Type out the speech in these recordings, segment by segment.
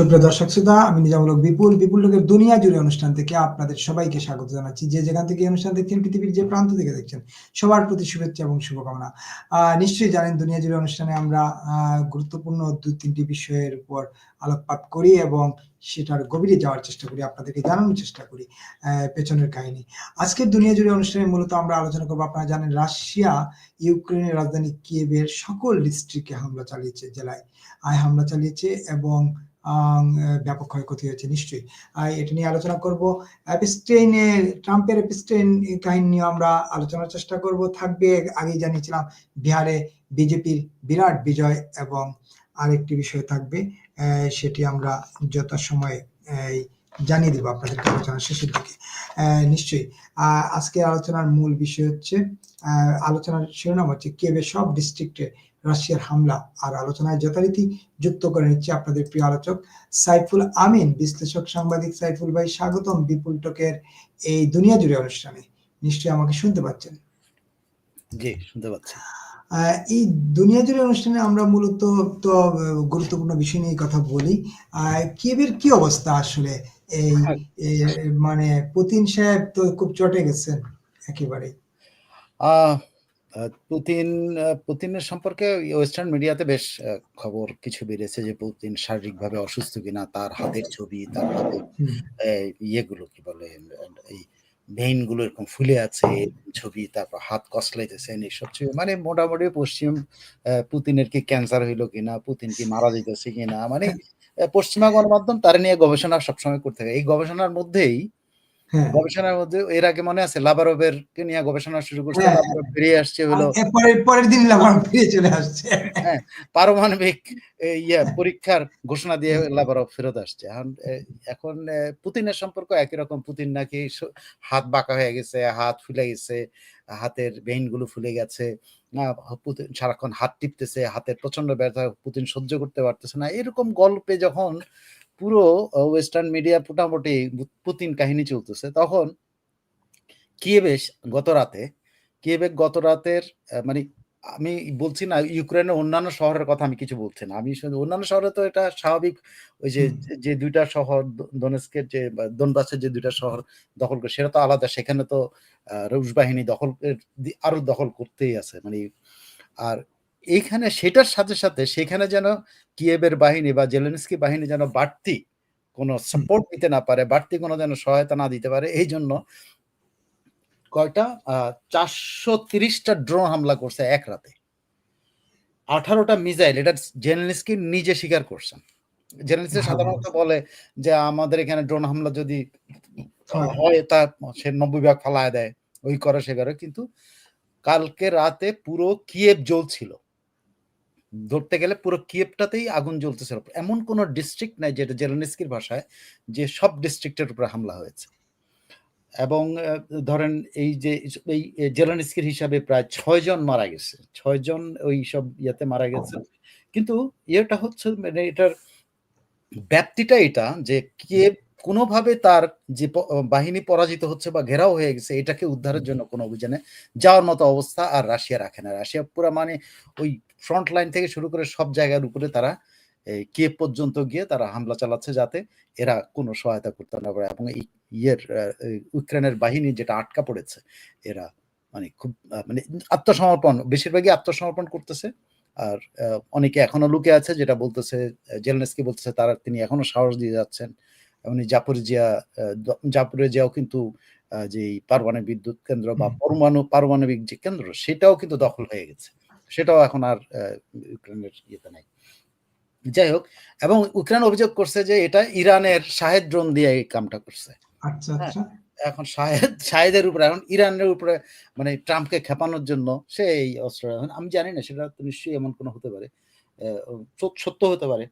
সুপ্রিয় দর্শক শ্রোতা, আমি নিজামূলক বিপুল বিপুল লোকের দুনিয়া জুড়ে অনুষ্ঠান থেকে আপনাদের সবাইকে স্বাগত জানাচ্ছি। যে যেখান থেকে অনুষ্ঠান দেখছেন, পৃথিবীর যে প্রান্ত থেকে দেখছেন, সবার প্রতি শুভেচ্ছা এবং শুভকামনা। নিশ্চয়ই জানেন, দুনিয়া জুড়ে অনুষ্ঠানে আমরা গুরুত্বপূর্ণ দুই তিনটি বিষয়ের উপর আলোকপাত করি এবং সেটার গভীরে যাওয়ার চেষ্টা করি, আপনাদেরকে জানানোর চেষ্টা করি পেছনের কাহিনী। আজকের দুনিয়া জুড়ে অনুষ্ঠানে মূলত আমরা আলোচনা করব, আপনারা জানেন, রাশিয়া, ইউক্রেনের রাজধানী কিয়েভের সকল ডিস্ট্রিক্টে হামলা চালিয়েছে, জেলায়। আয় হামলা চালিয়েছে এবং ব্যাপক ক্ষয়ক্ষতি হয়েছে নিশ্চয়ই। এটা নিয়ে আলোচনা করব। ট্রাম্পের অ্যাপিস্টেইন কাহিনী নিয়ে আমরা আলোচনার চেষ্টা করব। থাকবে আগেই জানিয়েছিলাম বিহারে বিজেপির বিরাট বিজয় এবং আরেকটি বিষয় থাকবে সেটি আমরা যথাসময়ে জানিয়ে দেবো আপনাদেরকে আলোচনার শেষের দিকে। নিশ্চয়ই। আহ, আজকের আলোচনার মূল বিষয় হচ্ছে আলোচনার শিরোনাম হচ্ছে কেবে সব ডিস্ট্রিক্টে রাশিয়ার হামলা আর আলোচনায় যথারীতি যুক্ত করে নিচ্ছে আপনাদের প্রিয় আলোচক সাইফুল আমিন। বিশ্লেষক সাংবাদিক সাইফুল ভাই স্বাগতম বিপুল টকের এই দুনিয়া জুড়ে অনুষ্ঠানে। নিশ্চয়ই আমাকে শুনতে পাচ্ছেন? জি শুনতে পাচ্ছি। এই দুনিয়া জুড়ে অনুষ্ঠানে আমরা মূলত তো গুরুত্বপূর্ণ বিষয় নিয়ে কথা বলি। আহ, কিয়েভের কি অবস্থা আসলে? এই এই, মানে পুতিন সাহেব তো খুব চটে গেছেন একেবারে পুতিন পুতিনের সম্পর্কে ওয়েস্টার্ন মিডিয়াতে বেশ খবর কিছু বেরিয়েছে যে পুতিন শারীরিকভাবে অসুস্থ কিনা তার হাতের ছবি তার হাতে হুম, এই ইয়েগুলো কি বলে এই ভেইনগুলো এরকম ফুলে আছে ছবি তারপর হাত কসলাইতেছেন এইসব ছবি মানে মোটামুটি পশ্চিম পুতিনের কি ক্যান্সার হইল কিনা পুতিন কি মারা যেতেছে কিনা মানে পশ্চিমা গণমাধ্যম তার নিয়ে গবেষণা সবসময় করতে থাকে। এই গবেষণার মধ্যেই গবেষণার মধ্যে এর আগে মনে আছে লাভারোভের কে নিয়ে গবেষণা শুরু করছে হ্যাঁ। লাভারোভ বেরিয়ে আসছে হলো পরের দিন লাভার ফিরে চলে আসছে। হ্যাঁ পারমাণবিক ইয়ে পরীক্ষার ঘোষণা দিয়ে লাভারোভ ফেরত আসছে। এখন এখন পুতিনের সম্পর্ক একই রকম। পুতিন নাকি হাত বাঁকা হয়ে গেছে হাত ফুলে গেছে হাতের ভেইনগুলো ফুলে গেছে। পুতিন সারাক্ষণ হাত টিপতেছে হাতের প্রচণ্ড ব্যথা পুতিন সহ্য করতে পারতেছে না। এরকম গল্পে যখন পুরো ওয়েস্টার্ন মিডিয়া মোটামুটি পুতিন কাহিনী চলতেছে। তখন কিয়েবে গত রাতে কিয়েবে গত রাতের মানে আমি বলছি না ইউক্রেনের অন্যান্য শহরের কথা আমি কিছু বলছি না। আমি শুধু অন্যান্য শহরে তো এটা স্বাভাবিক ওই যে যে- দুইটা শহর দনেস্কের যে দনবাসের যে দুইটা শহর দখল করে সেটা তো আলাদা। সেখানে তো রুশ বাহিনী দখল আরও দখল করতেই আছে। মানে আর এইখানে সেটার সাথে সাথে সেখানে যেন কিয়েবের বাহিনী বা জেলেনস্কি বাহিনী যেন বাড়তি কোনো সাপোর্ট দিতে না পারে বাড়তি কোনো যেন সহায়তা না দিতে পারে এই জন্য কয়টা? চারশো তিরিশটা ড্রোন হামলা করছে এক রাতে। আঠারোটা মিসাইল এটা জেনেলিস্কি নিজে স্বীকার করছেন। জেনেলিস্কি সাধারণত বলে যে আমাদের এখানে ড্রোন হামলা যদি হয়। হয় তা সে নব্বই ভাগ ফালায় দেয় ওই করে সে করে। কিন্তু কালকে রাতে পুরো কিয়েব জ্বলছিল। ধরতে গেলে পুরো কিয়েবটাতেই আগুন জ্বলতেছিল এমন কোন ডিস্ট্রিক্ট নাই যেটা জেলেনস্কির ভাষায় যে সব ডিস্ট্রিক্টের উপরে হামলা হয়েছে। এবং ধরেন এই যে এই জেলেনস্কির হিসাবে প্রায় ছয় জন মারা গেছে। ছয় জন ওই সব ইয়েতে মারা গেছে। কিন্তু ইয়েটা হচ্ছে মানে এটার ব্যাপ্তিটা এটা যে কে কোনোভাবে তার যে বাহিনী পরাজিত হচ্ছে বা ঘেরাও হয়ে গেছে এটাকে উদ্ধারের জন্য কোনো অভিযানে যাওয়ার মতো অবস্থা আর রাশিয়া রাখে না। রাশিয়া পুরো মানে ওই ফ্রন্ট লাইন থেকে শুরু করে সব জায়গার উপরে তারা কেপ পর্যন্ত গিয়ে তারা হামলা চালাচ্ছে যাতে এরা কোনো সহায়তা করতে না পারে এবং এই ইয়ের ইউক্রেনের বাহিনী যেটা আটকা পড়েছে এরা মানে খুব মানে আত্মসমর্পণ বেশিরভাগই আত্মসমর্পণ করতেছে। আর অনেকে এখনও লুকে আছে যেটা বলতেছে জেলনেসকি বলতেছে তারা তিনি এখনও সাহস দিয়ে যাচ্ছেন। এমনি জাপরিজিয়া জাপরিজিয়াও কিন্তু যে পারমাণবিক বিদ্যুৎ কেন্দ্র বা পরমাণু পারমাণবিক যে কেন্দ্র সেটাও কিন্তু দখল হয়ে গেছে। সেটাও এখন আর আহ, ইউক্রেনের ইয়েতে নাই। যাই হোক এবং ইউক্রেন অভিযোগ করছে যে এটা ইরানের শাহেদ ড্রোন দিয়ে এই কামটা করছে। আচ্ছা আচ্ছা। এখন শাহেদ শাহেদের উপরে এখন ইরানের উপরে মানে ট্রাম্পকে খেপানোর জন্য সে এই অস্ত্র আমি জানি না সেটা তো নিশ্চয়ই এমন কোনো হতে পারে সত্য হতে পারে।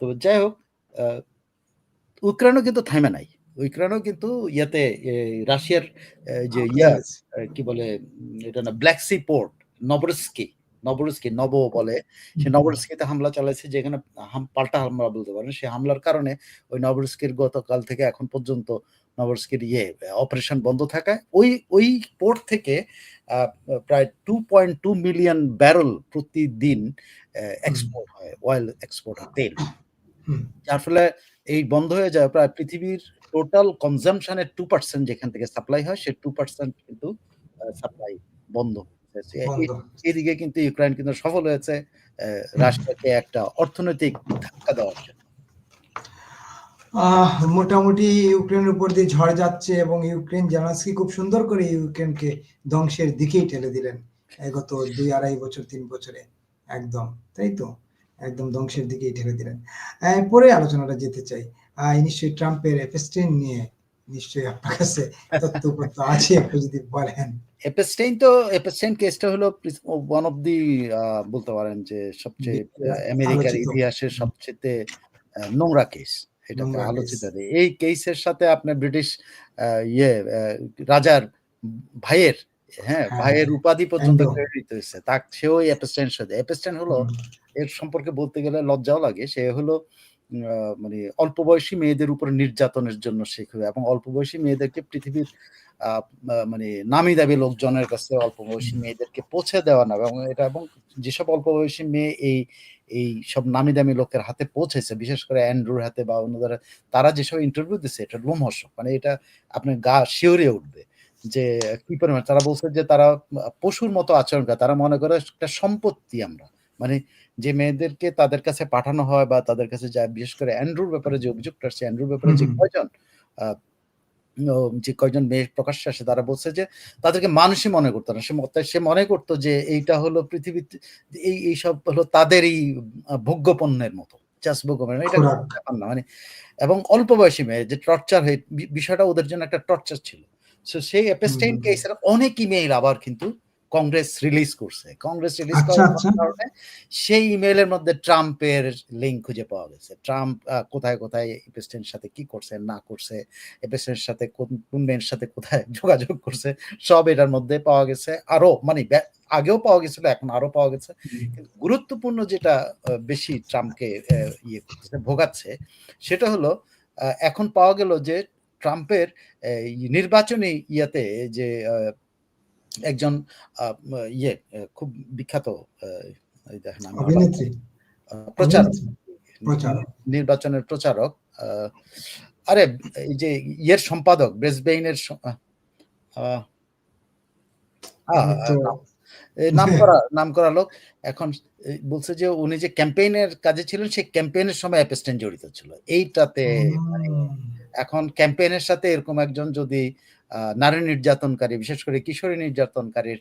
তো যাই হোক আহ, ইউক্রেনও কিন্তু থামে নাই। ইউক্রেনও কিন্তু ইয়াতে রাশিয়ার যে ইয়া কি বলে এটা না black sea port Novorossiysk Novorossiysk নব বলে। সে নবরস্কিতে হামলা চালাইছে যেখানে হাম- পাল্টা হামলা বলতে পারেন। সে হামলার কারণে ওই নবরস্কির গতকাল থেকে এখন পর্যন্ত নবরস্কির ইয়ে অপারেশন বন্ধ থাকায়। ওই ওই পোর্ট থেকে প্রায় two point two million barrel প্রতিদিন এক্সপোর্ট হয় অয়েল এক্সপোর্ট হয় তেল। যার ফলে এই বন্ধ হয়ে যায় প্রায় পৃথিবীর টোটাল কনজাম্পশনের 2% যেখান থেকে সাপ্লাই হয় সে টু পার্সেন্ট কিন্তু সাপ্লাই বন্ধ। এদিকে কিন্তু ইউক্রেন কিন্তু সফল হয়েছে রাশিয়াকে একটা অর্থনৈতিক ধাক্কা দেওয়ার জন্য। মোটামুটি ইউক্রেনের উপর দিয়ে ঝড় যাচ্ছে এবং ইউক্রেন জেলেনস্কি খুব সুন্দর করে ইউক্রেনকে ধ্বংসের দিকেই ঠেলে দিলেন। গত ২ ২.৫ বছর তিন বছরে। একদম, তাই তো? একদম ধ্বংসের দিকেই ঠেলে দিলেন। পরে আলোচনাটা যেতে চাই। নিশ্চয়ই ট্রাম্পের এপস্টাইন নিয়ে নিশ্চয়ই আপনার কাছে আছে একটু যদি বলেন। এপস্টাইন তো এপস্টাইন কেসটা হলো ওয়ান অফ দি বলতে পারেন যে সবচেয়ে আমেরিকার ইতিহাসের আ নোংরা কেস। নোংরা আলোচিত এই কেসের সাথে আপনার ব্রিটিশ ইয়ে রাজার ভাইয়ের, হ্যাঁ? হ্যাঁ, ভাইয়ের। উপাধি পর্যন্ত। ক্রেডিট হইছে। তাক সেও সাথে। এপস্টাইন হলো এর সম্পর্কে বলতে গেলে লজ্জাও লাগে। সে হলো আ মানে অল্প বয়সী মেয়েদের উপর নির্যাতনের জন্য শেখ এবং অল্প বয়সী মেয়েদেরকে পৃথিবীর মানে নামি-দামি লোকজনের কাছে অল্প বয়সী মেয়েদেরকে পৌঁছে দেওয়া না এবং এটা এবং যেসব অল্প বয়সী মেয়ে এই এই সব নামি-দামি লোকের হাতে পৌঁছেছে, বিশেষ করে অ্যান্ড্রুর হাতে বা অন্যদের তারা যেসব ইন্টারভিউ দিচ্ছে এটা লোমহর্ষক। মানে এটা আপনার গা শিউরে উঠবে। যে কি পরিমাণ তারা বলছে যে তারা পশুর মতো আচরণ করে। তারা মনে করে একটা সম্পত্তি আমরা। মানে যে মেয়েদেরকে তাদের কাছে পাঠানো হয় বা তাদের কাছে যায় বিশেষ করে অ্যান্ড্রুর ব্যাপারে যে অভিযোগটা আসছে, অ্যান্ড্রুর ব্যাপারে যে কয়জন যে কয়জন মেয়ে প্রকাশ্যে আসে তারা বলছে যে তাদেরকে মানুষই মনে করতো না। সে সে মনে করতো যে এইটা হলো পৃথিবীতে এই এইসব হলো তাদেরই আ ভোগ্যপণ্যের মতো। জাস্ট ভোগ্যপণ্য। এটা ব্যাপার না। মানে এবং অল্প বয়সী মেয়ে যে টর্চার হয়ে বিষয়টা ওদের জন্য একটা টর্চার ছিল। সো সেই হুম। কেসের অনেক ইমেইল আবার কিন্তু কংগ্রেস রিলিজ করছে। কংগ্রেস রিলিজ আচ্ছা, করার আচ্ছা। কারণে সেই ইমেইলের মধ্যে ট্রাম্পের লিঙ্ক খুঁজে পাওয়া গেছে। ট্রাম্প কোথায়, কোথায় এপস্টাইনের সাথে কি করছে না করছে, এপস্টাইনের সাথে কোন, কোন মেয়ের সাথে কোথায় যোগাযোগ করছে সব এটার মধ্যে পাওয়া গেছে। আরও মানে আগেও পাওয়া গেছিল এখন আরও পাওয়া গেছে। গুরুত্বপূর্ণ যেটা বেশি ট্রাম্পকে ইয়ে করতেছে, ভোগাচ্ছে সেটা হলো এখন পাওয়া গেল যে ট্রাম্পের নির্বাচনী ইয়াতে যে একজন ইয়ে খুব বিখ্যাত। নির্বাচনের প্রচারক। আরে এই যে ইয়ের সম্পাদক ব্রেসবেইনের নাম এই নামকরা নামকরা লোক এখন বলছে যে উনি যে ক্যাম্পেইনের কাজে ছিলেন সেই ক্যাম্পেইনের সময় এপস্টাইন জড়িত ছিল। এইটাতে এখন ক্যাম্পেইনের সাথে এরকম একজন যদি নারী নির্যাতনকারী, বিশেষ করে কিশোরী নির্যাতনকারীর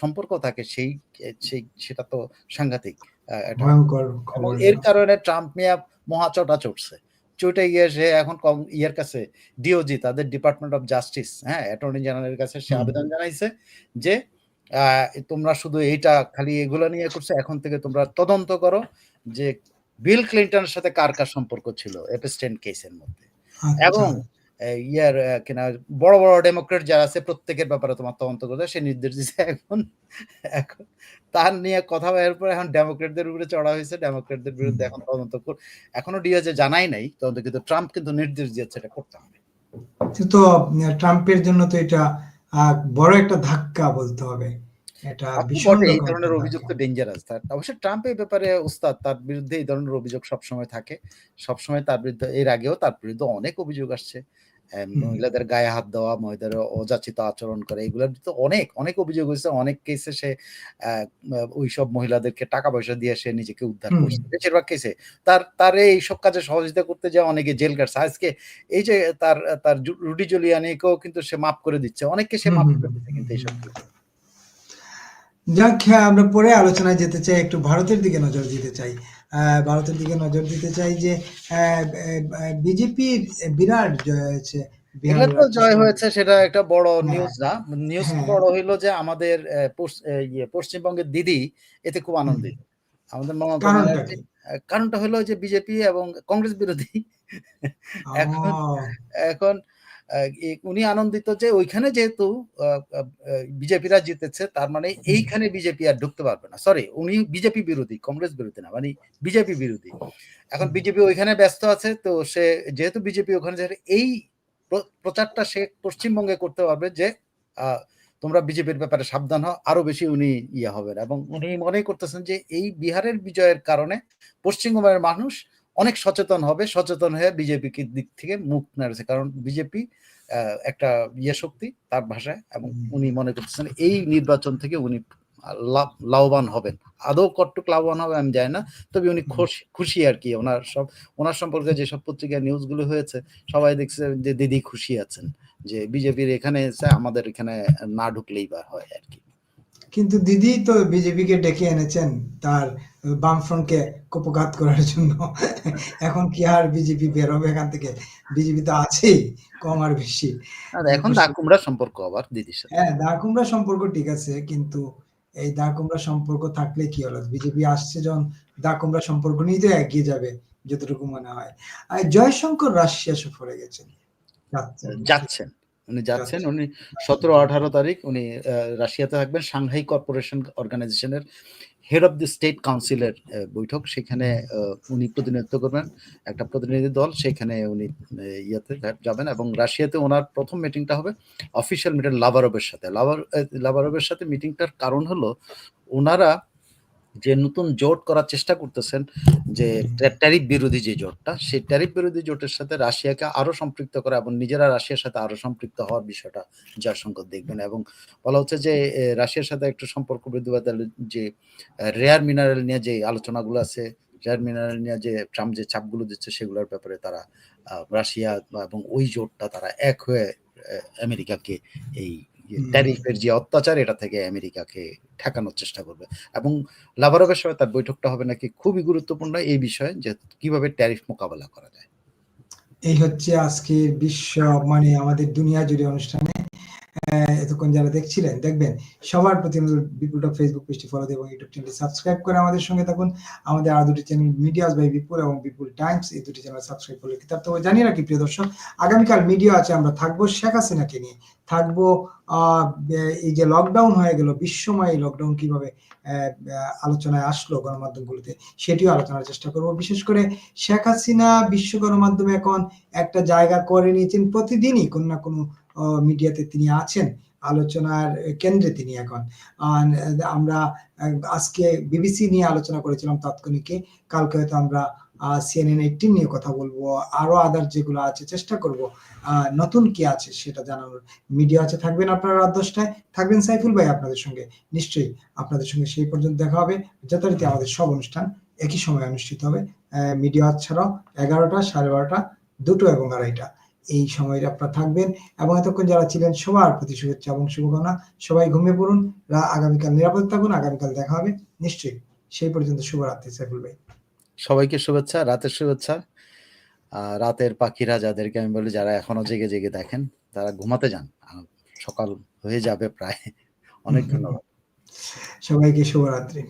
সম্পর্ক থাকে সেই সেই সেটা তো সাংঘাতিক এর কারণে ট্রাম্প মিয়া মহা চটা চটছে। চটে গিয়ে সে এখন ইয়ের কাছে ডিওজি তাদের ডিপার্টমেন্ট অফ জাস্টিস, হ্যাঁ? অ্যাটর্নি জেনারেলের কাছে সে আবেদন জানাইছে যে তোমরা শুধু এইটা খালি এগুলা নিয়ে করছ। এখন থেকে তোমরা তদন্ত করো যে বিল ক্লিনটনের সাথে কার, কার সম্পর্ক ছিল এপস্টাইন কেসের মধ্যে। আচ্ছা। এবং ইয়ার কিনা বড়, বড় ডেমোক্রেট যারা আছে প্রত্যেকের ব্যাপারে তোমার তদন্ত করতে সে নির্দেশ দিছে এখন এখন তার নিয়ে কথা এর পরে এখন ডেমোক্রেটদের উপরে চড়া হইছে। ডেমোক্রেটদের বিরুদ্ধে এখন তদন্ত কর এখনও ডিওজে জানাই নাই। তদন্ত কিন্তু ট্রাম্প কিন্তু নির্দেশ দিয়েছে এটা করতে হবে। তো ট্রাম্পের জন্য তো এটা বড় একটা ধাক্কা বলতে হবে। এটা ভীষণ এই ধরনের অভিযোগ। তো ডেঞ্জারাস। তার অবশ্য ট্রাম্প এই ব্যাপারে ওস্তাদ। তার বিরুদ্ধে এই ধরনের অভিযোগ সবসময় থাকে। সবসময় তার বিরুদ্ধে এর আগেও তার বিরুদ্ধে অনেক অভিযোগ আসছে। হুম। মহিলাদের গায়ে হাত দেওয়া, মহিলাদের অযাচিত আচরণ করে এগুলোর তো অনেক, অনেক অভিযোগ হইছে। অনেক কেসে সে ওইসব মহিলাদেরকে টাকা-পয়সা দিয়ে সে নিজেকে উদ্ধার। করছে। বেশিরভাগ কেসে। তার তারে এইসব কাজে সহযোগিতা করতে যাওয়া অনেকে জেল কাটছে। আজকে এই যে তার তার রুডি জুলিয়ানিকেও কিন্তু সে মাফ করে দিচ্ছে। অনেককে সে মাফ করে দিচ্ছে কিন্তু এইসব যাক হ্যাঁ, আমরা পরে আলোচনায় যেতে চাই। একটু ভারতের দিকে নজর দিতে চাই। ভারতের দিকে নজর দিতে চাই যে বিজেপির বিরাট জয় হয়েছে তো জয় হয়েছে সেটা একটা বড় হ্যাঁ, নিউজ না। নিউজ হ্যাঁ। বড় হইল যে আমাদের ইয়ে পশ্চিমবঙ্গের দিদি এতে খুব আনন্দিত। আমাদের মমতা কারণটা হলো যে বিজেপি এবং কংগ্রেস বিরোধী। এখন এখন উনি আনন্দিত যে ওইখানে যেহেতু বিজেপিরা জিতেছে তার মানে এইখানে বিজেপি আর ঢুকতে পারবে না। সরি উনি বিজেপি বিরোধী, কংগ্রেস বিরোধী না। মানে বিজেপি বিরোধী। এখন বিজেপি ওইখানে ব্যস্ত আছে। তো সে যেহেতু বিজেপি ওখানে এই প্রচারটা সে পশ্চিমবঙ্গে করতে পারবে যে তোমরা বিজেপির ব্যাপারে সাবধান হও। আরও বেশি উনি ইয়ে হবেন এবং উনি মনে করতেছেন যে এই বিহারের বিজয়ের কারণে পশ্চিমবঙ্গের মানুষ অনেক সচেতন হবে সচেতন হয়ে বিজেপিকে দিক থেকে মুখ নাড়ছে কারণ বিজেপি একটা ইয়ে শক্তি তার ভাষায় এবং উনি মনে করতেছেন এই নির্বাচন থেকে উনি লাভবান হবেন। আদৌ কতটুক লাভবান হবে আমি জানি না তবে উনি। খুশি খুশি আর কি। ওনার সব ওনার সম্পর্কে যেসব পত্রিকায় নিউজগুলো হয়েছে সবাই দেখছে যে দিদি খুশি আছেন যে বিজেপির এখানে এসে আমাদের এখানে না ঢুকলেই বা হয় আর কি। কিন্তু দিদি তো বিজেপিকে ডেকে এনেছেন তার বামফ্রন্টকে কুপঘাত করার জন্য। এখন কি আর বিজেপি বেরোবে এখান থেকে? বিজেপি তো আছেই কম আর বেশি। আর এখন দা কুমড়া সম্পর্ক আবার দিদির সাথে। হ্যাঁ দা কুমড়া সম্পর্ক ঠিক আছে কিন্তু এই দা কুমড়া সম্পর্ক থাকলে কি হলো? বিজেপি আসছে যখন দা কুমড়া সম্পর্ক নিয়ে তো এগিয়ে যাবে যতটুকু মনে হয়। আর জয়শঙ্কর রাশিয়া সফরে গেছেন। যাচ্ছেন। উনি যাচ্ছেন উনি সতেরো আঠারো তারিখ উনি রাশিয়াতে থাকবেন। সাংহাই কর্পোরেশন অর্গানাইজেশনের হেড অফ দ্য স্টেট কাউন্সিলের বৈঠক, সেখানে উনি প্রতিনিধিত্ব করবেন। একটা প্রতিনিধি দল, সেখানে উনি ইয়েতে যাবেন এবং রাশিয়াতে ওনার প্রথম মিটিংটা হবে অফিসিয়াল মিটিং লাভারবের সাথে। লাভার লাভারবের সাথে মিটিংটার কারণ হলো, ওনারা যে নতুন জোট করার চেষ্টা করতেছেন, যে ট্যারিফ বিরোধী যে জোটটা, সেই ট্যারিফ বিরোধী জোটের সাথে রাশিয়াকে আরও সম্পৃক্ত করা এবং নিজেরা রাশিয়ার সাথে আরও সম্পৃক্ত হওয়ার বিষয়টা জয়শঙ্কর দেখবেন এবং বলা হচ্ছে যে রাশিয়ার সাথে একটু সম্পর্ক বৃদ্ধি যে রেয়ার মিনারেল নিয়ে যে আলোচনাগুলো আছে রেয়ার মিনারেল নিয়ে যে ট্রাম্প যে চাপগুলো দিচ্ছে সেগুলোর ব্যাপারে তারা রাশিয়া এবং ওই জোটটা তারা এক হয়ে আমেরিকাকে এই। ট্যারিফের যে অত্যাচার এটা থেকে আমেরিকাকে ঠেকানোর চেষ্টা করবে। এবং লাভারোভের সময় তার বৈঠকটা হবে নাকি খুবই গুরুত্বপূর্ণ এই বিষয়ে যে কীভাবে ট্যারিফ মোকাবেলা করা যায়। এই হচ্ছে আজকে বিশ্ব মানে আমাদের দুনিয়া জুড়ে অনুষ্ঠানে এতক্ষণ যারা দেখছিলেন, দেখবেন সবার প্রতি অনুরোধ বিপুল টক ফেসবুক পেজটি ফলো এবং ইউটিউব চ্যানেলটি সাবস্ক্রাইব করে আমাদের সঙ্গে থাকুন। আমাদের আরও দুটি চ্যানেল মিডিয়াস বাই বিপুল এবং বিপুল টাইমস এই দুটি চ্যানেল সাবস্ক্রাইব করলে কিতাব তো জানিয়ে রাখি, প্রিয় দর্শক। আগামীকাল মিডিয়া আছে আমরা থাকব শেখ হাসিনাকে নিয়ে। থাকব এই যে লকডাউন হয়ে গেল, বিশ্বময় এই লকডাউন কীভাবে আলোচনায় আসলো গণমাধ্যমগুলোতে, সেটিও আলোচনার চেষ্টা করব। বিশেষ করে শেখ হাসিনা বিশ্ব গণমাধ্যমে এখন একটা জায়গা করে নিয়েছেন প্রতিদিনই, কোনো না কোনো মিডিয়াতে তিনি আছেন, আলোচনার কেন্দ্রে তিনি এখন। আমরা আজকে বিবিসি নিয়ে আলোচনা করেছিলাম তাৎক্ষণিকে, কালকে হয়তো আমরা সিএনএন এইটিন নিয়ে কথা বলব, আরও আদার যেগুলো আছে, চেষ্টা করব নতুন কি আছে সেটা জানানোর। মিডিয়া আছে, থাকবেন আপনারা রাত দশটায়। থাকবেন সাইফুল ভাই আপনাদের সঙ্গে। নিশ্চয়ই আপনাদের সঙ্গে সেই পর্যন্ত দেখা হবে। যথারীতি আমাদের সব অনুষ্ঠান একই সময় অনুষ্ঠিত হবে মিডিয়া ছাড়াও এগারোটা, সাড়ে বারোটা, দুটো এবং আড়াইটা। এই সময় আপনারা থাকবেন এবং এতক্ষণ যারা ছিলেন সবার প্রতি শুভেচ্ছা এবং শুভকামনা। সবাই ঘুমিয়ে পড়ুন আগামীকাল নিরাপদ থাকুন আগামীকাল দেখা হবে। নিশ্চয়ই সেই পর্যন্ত শুভরাত্রি সাইফুল ভাই। সবাইকে শুভেচ্ছা রাতের শুভেচ্ছা। আহ, রাতের পাখিরা যাদেরকে আমি বলি যারা এখনও জেগে জেগে দেখেন তারা ঘুমাতে যান। সকাল হয়ে যাবে প্রায়। অনেক ধন্যবাদ। সবাইকে শুভরাত্রি।